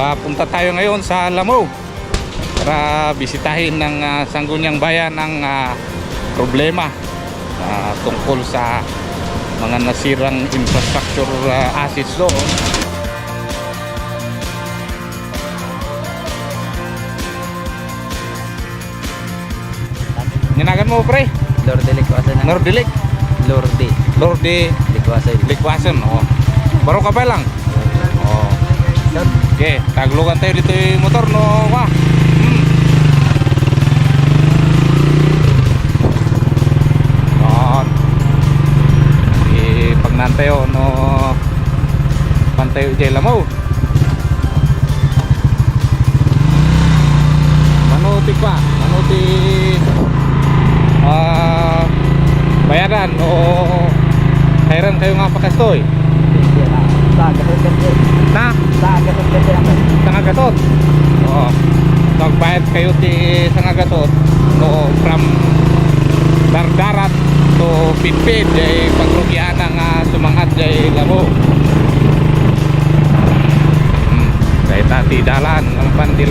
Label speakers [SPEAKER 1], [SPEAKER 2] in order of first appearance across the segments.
[SPEAKER 1] papunta tayo ngayon sa Lamo para bisitahin ng ah, Sangguniang Bayan ang ah, problema ah, tungkol sa mga nasirang infrastructure ah, assets doon. Ginagan mo pre,
[SPEAKER 2] Lorde Likwasan na.
[SPEAKER 1] Nordilik,
[SPEAKER 2] Lorde
[SPEAKER 1] Lorde
[SPEAKER 2] Likwasan.
[SPEAKER 1] Likwasan, oh. Baro ka pa lang. Oh. Okay, taglugan tayo dito yung motor no, wa. Hmm. Yan. Eh, pag nantayo no pantayo jay lamaw. Manuti pa, manuti ah bayaran o kairan kayo nga pakastoy
[SPEAKER 2] gasot kasi.
[SPEAKER 1] na
[SPEAKER 2] Sa gasot kasi ako.
[SPEAKER 1] Sangagasot. Oo. Magbayad kayo ti Sangagasot no from Dardarat to Pitpit jay pagrugyan ng uh, sumangat jay lamo. Hmm. Dahil tati dalan ang pandi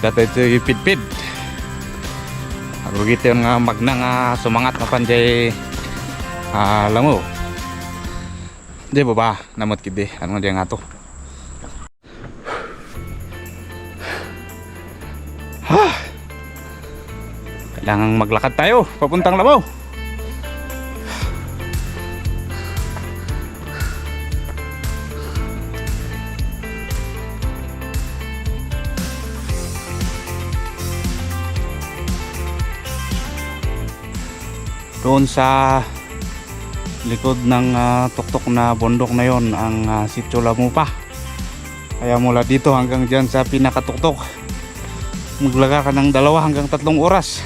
[SPEAKER 1] Ada tayo. Ako gito yung nga magna nga sumangat na panjay ah, lamo. Di ba ba? Namot kidi. Ano nga nga to? Ha! Kailangan maglakad tayo papuntang lamo. Doon sa likod ng ah, tuktok na bundok na yon ang uh, sitio Lamupa kaya mula dito hanggang dyan sa pinakatuktok maglaga ka ng dalawa hanggang tatlong oras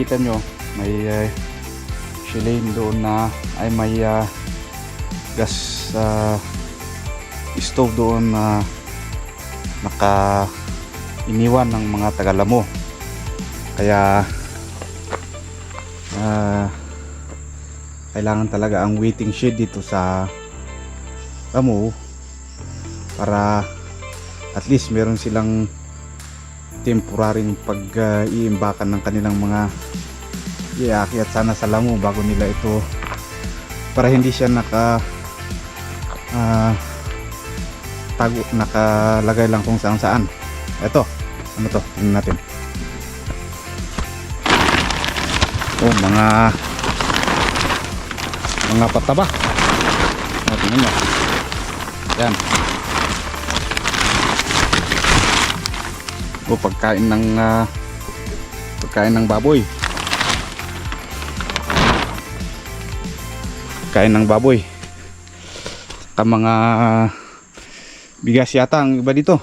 [SPEAKER 1] makikita nyo may uh, shilane doon na ay may ah, gas ah, stove doon na naka iniwan ng mga tagalamo kaya ah, kailangan talaga ang waiting shed dito sa Ramo para at least meron silang temporaring pag-iimbakan ng kanilang mga iakyat sana sa lamo bago nila ito para hindi siya naka ah, tago nakalagay lang kung saan saan ito ano to tingnan natin Oh, mga mga pataba. Oh, tingnan mo. Yan. O pagkain ng ah, pagkain ng baboy. Kain ng baboy. Ka mga bigas yata ang iba dito.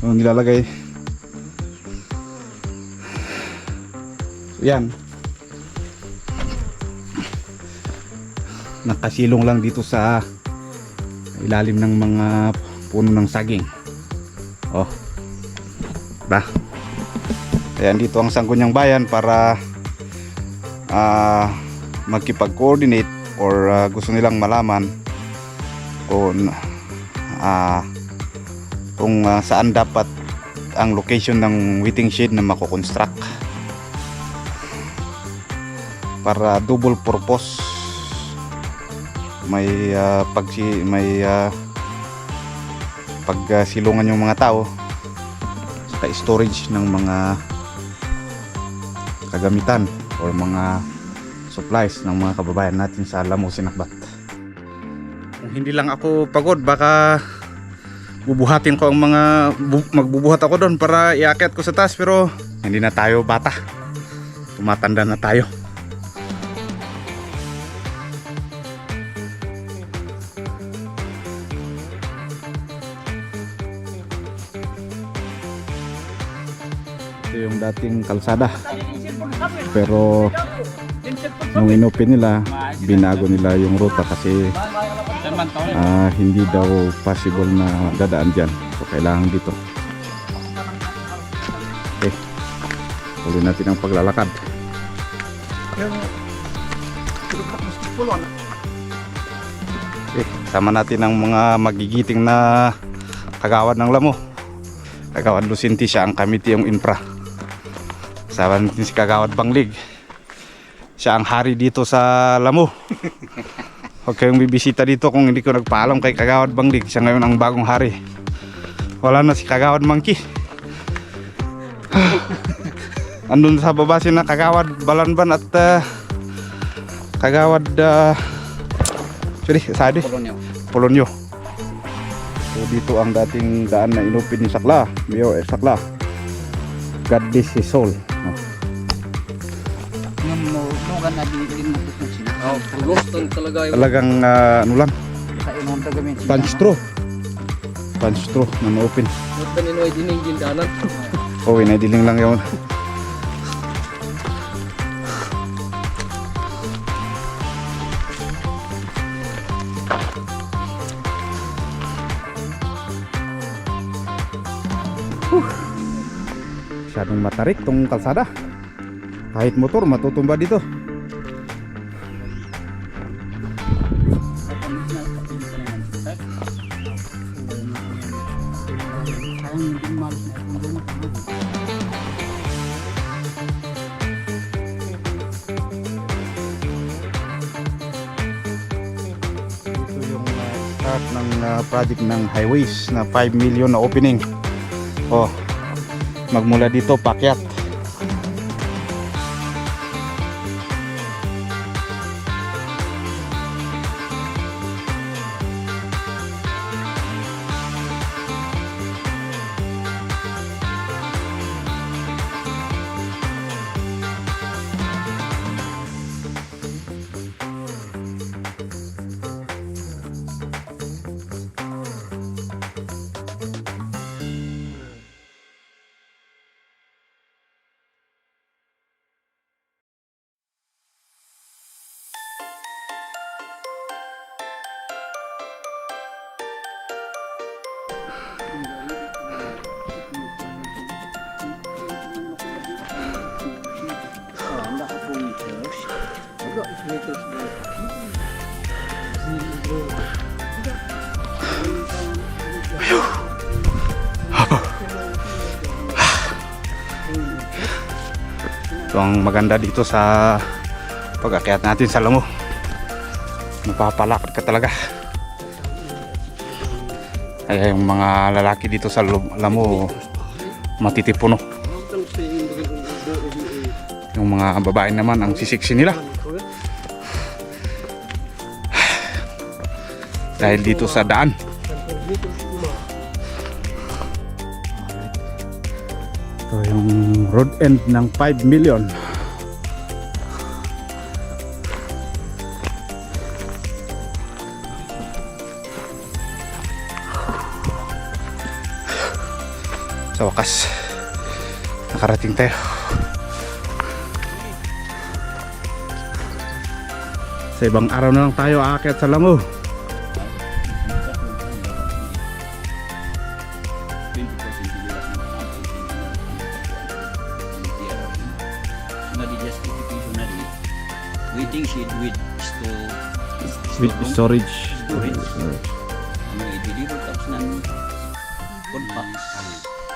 [SPEAKER 1] So nilalagay. So, yan. Nakasilong lang dito sa ilalim ng mga puno ng saging. Oh. Ba? Ayan dito ang Sangguniang Bayan para ah magkipag-coordinate or ah, gusto nilang malaman kung ah kung ah, saan dapat ang location ng waiting shed na mako-construct. Para double purpose. May ah, pagsi may uh, pagsilungan yung mga tao storage ng mga kagamitan or mga supplies ng mga kababayan natin sa Lamo Sinakbat. Kung hindi lang ako pagod, baka bubuhatin ko ang mga bu- magbubuhat ako doon para iakyat ko sa taas pero hindi na tayo bata. Tumatanda na tayo. Dating kalsada. Pero nung inopin nila, binago nila yung ruta kasi ah, hindi daw possible na dadaan dyan. So kailangan dito. Okay. Tuloy natin ang paglalakad. Okay. Sama natin ang mga magigiting na kagawad ng lamo. Kagawad Lucinti siya ang committee yung infra. Sama natin si Kagawad Banglig. Siya ang hari dito sa Lamo. Huwag kayong bibisita dito kung hindi ko nagpaalam kay Kagawad Banglig. Siya ngayon ang bagong hari. Wala na si Kagawad Monkey. Andun sa baba si na Kagawad Balanban at ah, Kagawad uh, sorry, sadi?
[SPEAKER 2] Polonyo.
[SPEAKER 1] Polonyo. So dito ang dating daan na inupin ni Sakla, Mayor eh, Sakla. God bless his soul.
[SPEAKER 2] Oh, Boston talaga yung
[SPEAKER 1] Talagang ah, ano lang, punch through. Punch through na na-open.
[SPEAKER 2] Ito ni Noy dining gindanan.
[SPEAKER 1] Oh, inaidiling lang yun. Huh. Masyadong matarik tong kalsada. Kahit motor matutumba dito. Start ng uh, project ng highways na 5 million na opening. Oh, magmula dito pakyat. Ito ang maganda dito sa pag-akyat natin sa Lamo. Mapapalakad ka talaga. Kaya yung mga lalaki dito sa Lamo matitipuno. Yung mga babae naman ang sisiksi nila. Dahil dito sa daan. Ito yung road end ng 5 million. Sa wakas, nakarating tayo. Sa ibang araw na lang tayo aakyat sa Lango.
[SPEAKER 2] Waiting shed with store
[SPEAKER 1] With storage.
[SPEAKER 2] Storage. ano i-deliver tapos nan compact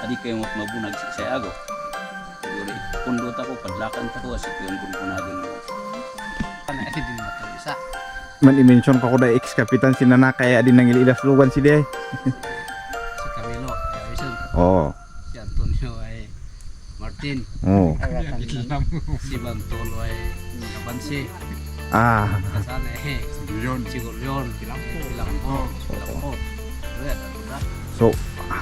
[SPEAKER 2] adi kayo mabunag sa sa ago siguro pundot ako padlakan ta ko kasi yung gungunadin mo
[SPEAKER 3] Ano ito din natin isa.
[SPEAKER 1] Man i-mention ko ko na ex-kapitan si Nana kaya din nang ililas lugan si Day.
[SPEAKER 3] si Antonio ay Martin,
[SPEAKER 1] Oo.
[SPEAKER 3] si Bantolo ay Kabansi,
[SPEAKER 1] Ah,
[SPEAKER 3] Kasana eh, si Gulyon, si Gulyon, Bilangko, Bilangko, Bilangko. Red, ano ba?
[SPEAKER 1] so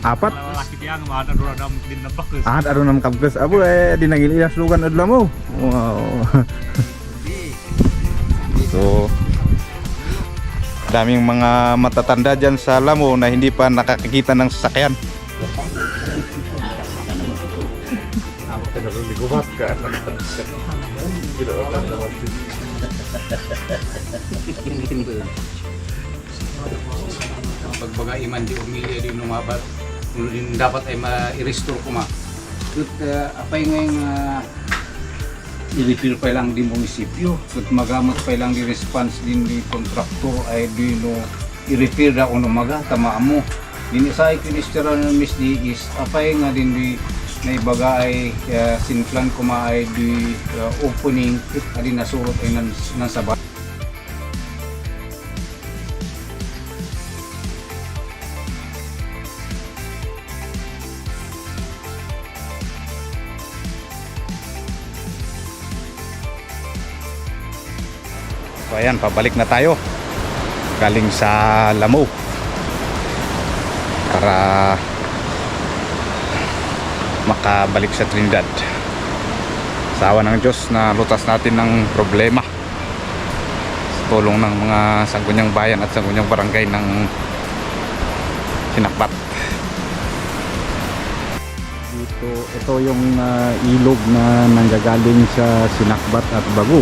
[SPEAKER 1] apat
[SPEAKER 4] Lalaki diyan, mga nadura din na bakus.
[SPEAKER 1] Ah, aron nam kabges abo eh di nang ililas lugan adlaw mo. Wow.
[SPEAKER 3] Hindi,
[SPEAKER 1] So daming mga matatanda dyan sa Lamo na hindi pa nakakikita ng sasakyan.
[SPEAKER 2] Pagbaga iman di umili di numabat din dapat ay ma-restore ko ma. Tut uh, apay ngayong uh, i-refill pa lang di munisipyo. Tut magamot pa lang di response din di kontraktor ay di no i-refill da uno maga tama mo. Din sa ikinistira ng Miss di is apay nga din di na ibaga ay uh, sinplan ko ma ay di uh, opening adi nasurot ay nan, nan sabat
[SPEAKER 1] So ayan, pabalik na tayo. Galing sa Lamo. Para makabalik sa Trinidad. Sa awa ng Diyos na lutas natin ng problema. Sa tulong ng mga sanggunyang bayan at sanggunyang barangay ng Sinakbat. Dito, ito yung ah, ilog na nanggagaling sa Sinakbat at Bagu.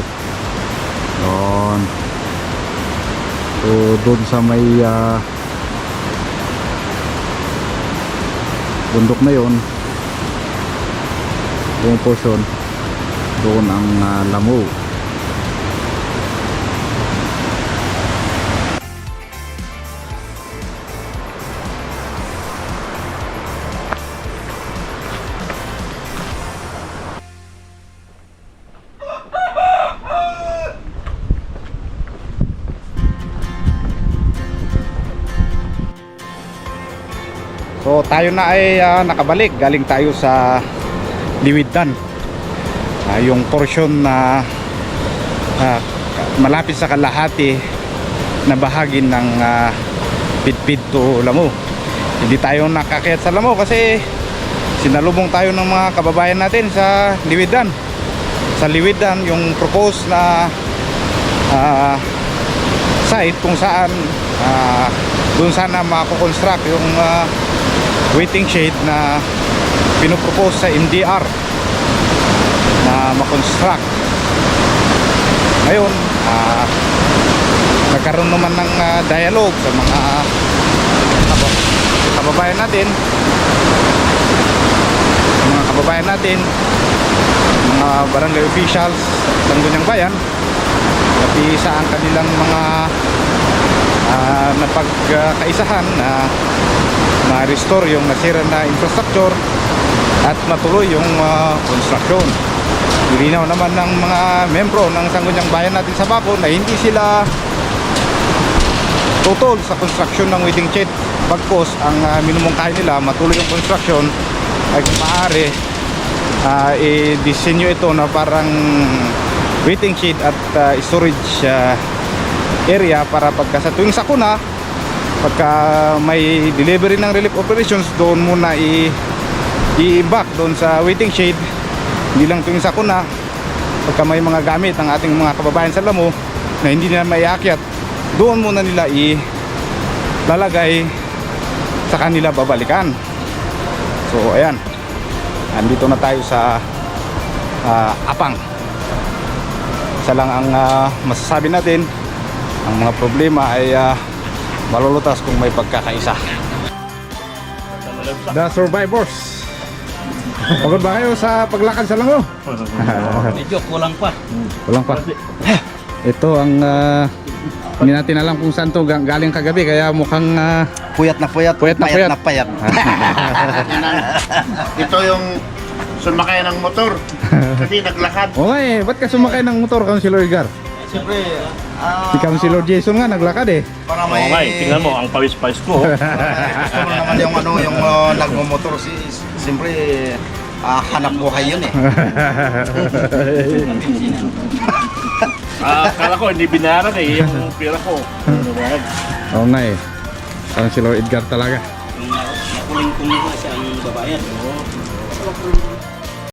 [SPEAKER 1] Doon. So, doon sa may ah, bundok na yon buong portion doon ang uh, Lamu So tayo na ay ah, nakabalik. Galing tayo sa Liwidan. Ah, yung portion na ah, malapit sa kalahati na bahagi ng uh, Pitpit to Lamo. Hindi tayo nakakayat sa Lamo kasi sinalubong tayo ng mga kababayan natin sa Liwidan. Sa Liwidan yung propose na ah, site kung saan ah, doon sana mako-construct yung ah, waiting shade na pinopropose sa MDR na makonstruct. Ngayon ah, nagkaroon naman ng ah, dialogue sa mga kab- kababayan natin. Mga kababayan natin mga barangay officials ng Gunyang Bayan pati sa ang kanilang mga ah, napagkaisahan na ma-restore yung nasira na infrastructure at matuloy yung uh, construction. Ilinaw naman ng mga membro ng Sangguniang Bayan natin sa Baco na hindi sila tutol sa construction ng wedding shed. Bagkos ang uh, minumungkahi nila matuloy yung construction ay maaari ah, i-disenyo ito na parang waiting shed at ah, storage ah, area para pagka sa tuwing sakuna pagka may delivery ng relief operations doon muna i i-back doon sa waiting shed. Hindi lang tuwing sakuna pagka may mga gamit ang ating mga kababayan sa Lamo na hindi nila maiakyat doon muna nila i lalagay sa kanila babalikan. So ayan. Andito na tayo sa ah, Apang. Isa lang ang ah, masasabi natin. Ang mga problema ay ah, malulutas kung may pagkakaisa. The survivors Pagod ba kayo sa paglakad sa lango?
[SPEAKER 2] Medyo kulang pa.
[SPEAKER 1] Walang pa. Ito ang ah, hindi natin alam kung saan to galing kagabi kaya mukhang ah,
[SPEAKER 5] Puyat na puyat,
[SPEAKER 1] Puyat na puyat.
[SPEAKER 5] na payat.
[SPEAKER 3] Ito yung sumakay ng motor. Kasi naglakad.
[SPEAKER 1] Eh, ba't ka sumakay ng motor, Councilor Edgar?
[SPEAKER 5] Siyempre, ah,
[SPEAKER 1] Si Councilor Jason nga naglakad eh.
[SPEAKER 5] para may...
[SPEAKER 3] nga eh, tingnan mo, ang pawis-pawis ko.
[SPEAKER 5] Gusto mo naman yung ano, yung uh, nagmumotor, si, siyempre, ah, hanap buhay yun eh.
[SPEAKER 3] Ah, akala ko hindi binayaran eh, yung pera ko. Ano ba?
[SPEAKER 1] Oo nga eh. Councilor Edgar talaga.
[SPEAKER 2] Nakuling kung siya ang babayan.